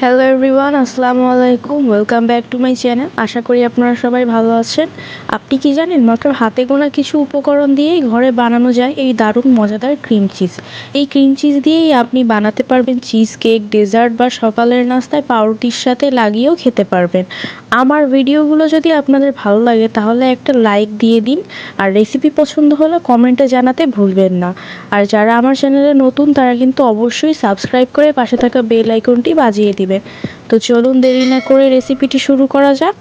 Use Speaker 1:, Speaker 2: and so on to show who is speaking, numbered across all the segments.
Speaker 1: Hello everyone আসসালামু আলাইকুম। Welcome back to my channel আশা করি আপনারা সবাই ভালো আছেন। আপনি কি জানেন, মাত্র হাতে গোনা কিছু উপকরণ দিয়েই ঘরে বানানো যায় এই দারুণ, মজাদার ক্রিম চিজ এই ক্রিম চিজ দিয়েই আপনি বানাতে পারবেন চিজ কেক ডেজার্ট বা সকালের নাস্তায় পাউরুটির সাথে লাগিয়েও খেতে পারবেন। আমার ভিডিওগুলো যদি আপনাদের ভালো লাগে, তাহলে একটা লাইক দিয়ে দিন। আর রেসিপি পছন্দ হলে কমেন্টে জানাতে ভুলবেন না। আর যারা আমার চ্যানেলে নতুন, তারা কিন্তু অবশ্যই সাবস্ক্রাইব করে পাশে থাকা বেল আইকনটি বাজিয়ে দিবেন তো চলুন দেরি না করে রেসিপিটি শুরু করা যাক।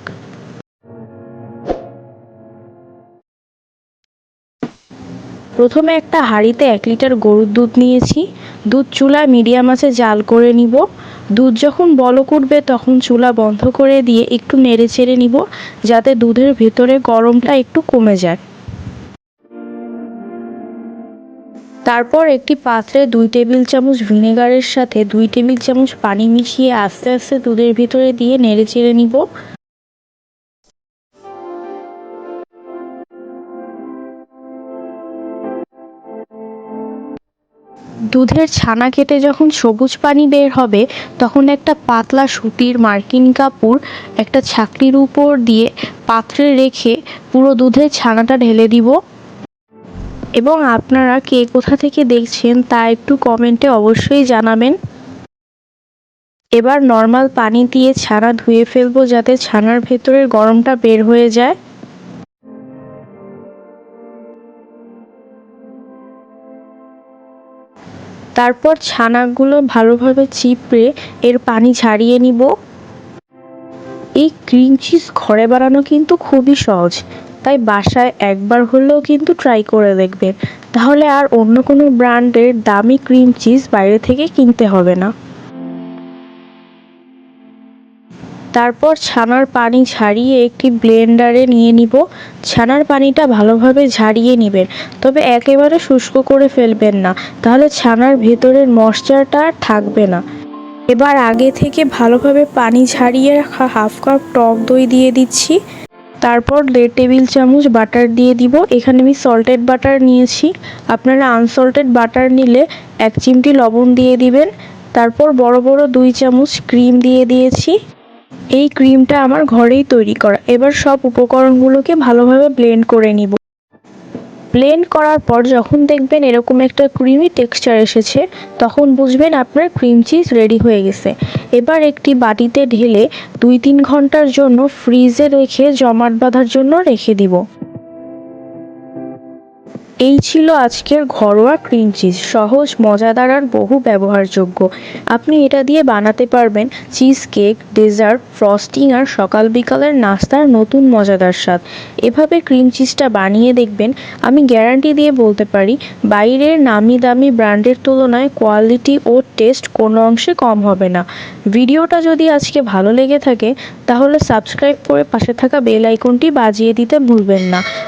Speaker 1: প্রথমে একটা হাঁড়িতে এক লিটার গরুর দুধ নিয়েছি। দুধ চুলায় মিডিয়াম আছে, জাল করে নিব। দুধ যখন বলক উঠবে, তখন চুলা বন্ধ করে দিয়ে একটু নেড়ে চেড়ে নিব, যাতে দুধের ভেতরে গরমটা একটু কমে যায়। তারপর একটি পাত্রে দুই টেবিল চামচ ভিনেগারের সাথে দুই টেবিল চামচ পানি মিশিয়ে আস্তে আস্তে দুধের ভিতরে দিয়ে নেড়ে চেড়ে নিব। দুধের ছানা কেটে যখন সবুজ পানি বের হবে, তখন একটা পাতলা সুতির মার্কিন কাপড়, একটা ছাকনির উপর দিয়ে পাত্রে রেখে পুরো দুধের ছানাটা ঢেলে দিব। এবং আপনারা কে কোথা থেকে দেখছেন তা একটু কমেন্টে অবশ্যই জানাবেন। এবার নর্মাল পানি দিয়ে ছানা ধুয়ে ফেলব যাতে ছানার ভেতরের গরমটা বের হয়ে যায়। তারপর ছানাগুলো ভালোভাবে চিপড়ে এর পানি ঝারিয়ে নিব। এই ক্রিম চিজ ঘরে বানানো কিন্তু খুবই সহজ। তাই বাসায় একবার হলেও কিন্তু ট্রাই করে দেখবেন তাহলে আর অন্য কোনো ব্র্যান্ডের দামি ক্রিম চিজ বাইরে থেকে কিনতে হবে না। তারপর ছানার পানি ঝারিয়ে একটি ব্লেন্ডারে নিয়ে নিব। ছানার পানিটা ভালোভাবে ঝারিয়ে নেবেন, তবে একেবারে শুষ্ক করে ফেলবেন না। তাহলে ছানার ভেতরের মশচারটা আর থাকবে না। এবার আগে থেকে ভালোভাবে পানি ঝারিয়ে রাখা হাফ কাপ টক দই দিয়ে দিচ্ছি। তারপর দেড় টেবিল চামচ বাটার দিয়ে দিব। এখানে আমি সল্টেড বাটার নিয়েছি। আপনারা আনসল্টেড বাটার নিলে এক চিমটি লবণ দিয়ে দিবেন। তারপর বড় বড় দুই চামচ ক্রিম দিয়ে দিয়েছি। এই ক্রিমটা আমার ঘরেই তৈরি করা। এবার সব উপকরণগুলোকে ভালোভাবে ব্লেন্ড করে নিব। ব্লেন্ড করার পর যখন দেখবেন এরকম একটা ক্রিমি টেক্সচার এসেছে, তখন বুঝবেন আপনার ক্রিম চিজ রেডি হয়ে গেছে। এবার একটি বাটিতে ঢেলে দুই তিন ঘণ্টার জন্য ফ্রিজে রেখে জমাট বাঁধার জন্য রেখে দিব। এই ছিল আজকের ঘরোয়া ক্রিম চিজ সহজ, মজাদার আর বহু ব্যবহারযোগ্য। আপনি এটা দিয়ে বানাতে পারবেন চিজ কেক ডেজার্ট ফ্রস্টিং আর সকাল বিকালের নাস্তার নতুন মজাদার স্বাদ। এভাবে ক্রিম চিজটা বানিয়ে দেখবেন, আমি গ্যারান্টি দিয়ে বলতে পারি, বাইরের নামি দামি ব্র্যান্ডের তুলনায় কোয়ালিটি ও টেস্ট কোনো অংশে কম হবে না। ভিডিওটা যদি আজকে ভালো লেগে থাকে, তাহলে সাবস্ক্রাইব করে পাশে থাকা বেল আইকনটি বাজিয়ে দিতে ভুলবেন না।